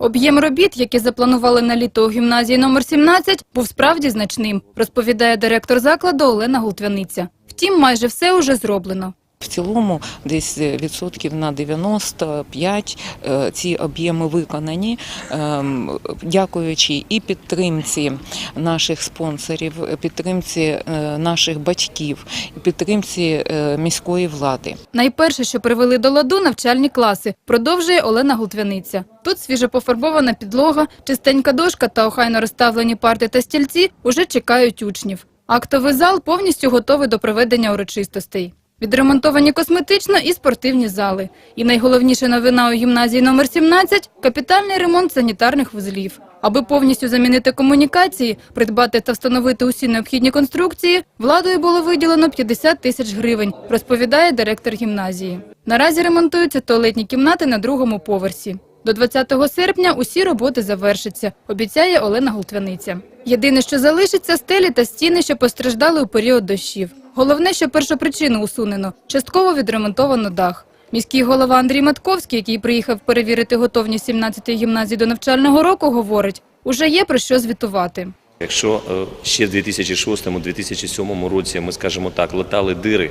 Об'єм робіт, які запланували на літо у гімназії номер 17, був справді значним, розповідає директор закладу Олена Гултвяниця. Втім, майже все уже зроблено. В цілому десь відсотків на 95 е, ці об'єми виконані, ем, дякуючи і підтримці наших спонсорів, підтримці е, наших батьків, підтримці е, міської влади. Найперше, що привели до ладу навчальні класи, продовжує Олена Гултвяниця. Тут свіжо пофарбована підлога, чистенька дошка та охайно розставлені парти та стільці уже чекають учнів. Актовий зал повністю готовий до проведення урочистостей. Відремонтовані косметично і спортивні зали. І найголовніша новина у гімназії номер 17 – капітальний ремонт санітарних вузлів. Аби повністю замінити комунікації, придбати та встановити усі необхідні конструкції, владою було виділено 50 тисяч гривень, розповідає директор гімназії. Наразі ремонтуються туалетні кімнати на другому поверсі. До 20 серпня усі роботи завершаться, обіцяє Олена Гултвяниця. Єдине, що залишиться – стелі та стіни, що постраждали у період дощів. Головне, що першопричину усунено – частково відремонтовано дах. Міський голова Андрій Матковський, який приїхав перевірити готовність 17-ї гімназії до навчального року, говорить, уже є про що звітувати. Якщо е, ще в 2006-2007 році ми, скажімо так, латали дири,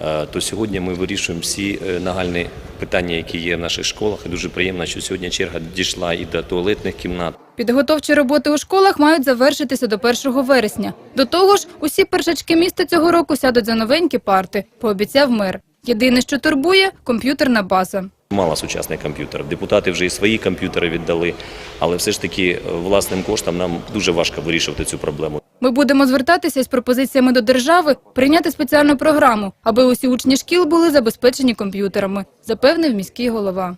е, то сьогодні ми вирішуємо всі е, нагальні питання, які є в наших школах. І дуже приємно, що сьогодні черга дійшла і до туалетних кімнат. Підготовчі роботи у школах мають завершитися до 1 вересня. До того ж, усі першачки міста цього року сядуть за новенькі парти, пообіцяв мер. Єдине, що турбує – комп'ютерна база. Мало сучасний комп'ютер. Депутати вже і свої комп'ютери віддали, але все ж таки е, власним коштом нам дуже важко вирішувати цю проблему. Ми будемо звертатися із пропозиціями до держави прийняти спеціальну програму, аби усі учні шкіл були забезпечені комп'ютерами, запевнив міський голова.